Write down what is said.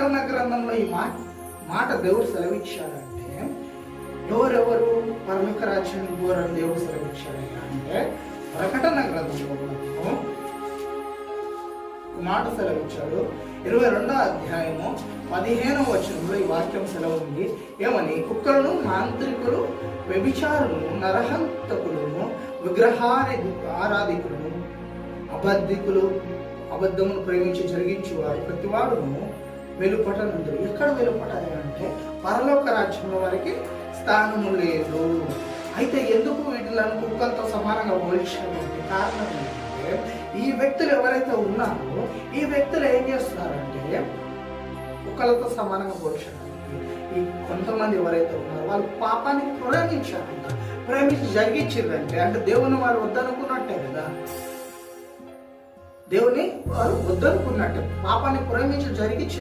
ప్రకటన గ్రంథంలో ఈ మాట మాట దేవుడు సెలవిచ్చాడంటే ఎవరెవరు పరలోక రాజ్యానికి పోరని దేవుడు సెలవిచ్చాడంట అంటే ప్రకటన గ్రంథంలో మాట సెలవిచ్చాడు. ఇరవై రెండో అధ్యాయము పదిహేనవ వచనంలో ఈ వాక్యం సెలవు ఉంది ఏమని? కుక్కలను మాంత్రికులు వ్యభిచారులను నరహంతకులను విగ్రహారి ఆరాధికులను అబద్ధికులు అబద్ధమును ప్రేమించి జరిగించేవారు. ప్రతివాడును వెలుపటలు ఎక్కడ వెలుపటాలి అంటే పరలోక రాజ్యంలో వారికి స్థానము లేదు. అయితే ఎందుకు వీటిలను కుక్కలతో సమానంగా పోల్చినటువంటి కారణం ఏంటంటే ఈ వ్యక్తులు ఎవరైతే ఉన్నారో ఈ వ్యక్తులు ఏం చేస్తున్నారంటే కుక్కలతో సమానంగా పోల్చడానికి ఈ కొంతమంది ఎవరైతే ఉన్నారో వాళ్ళు పాపాన్ని ప్రేమించారంట. ప్రేమించి జరిగించారంటే అంటే దేవుని వారు వద్దనుకున్నట్టే కదా. దేవుని వారు వద్దనుకున్నట్టే పాపాన్ని ప్రేమించి జరిగించి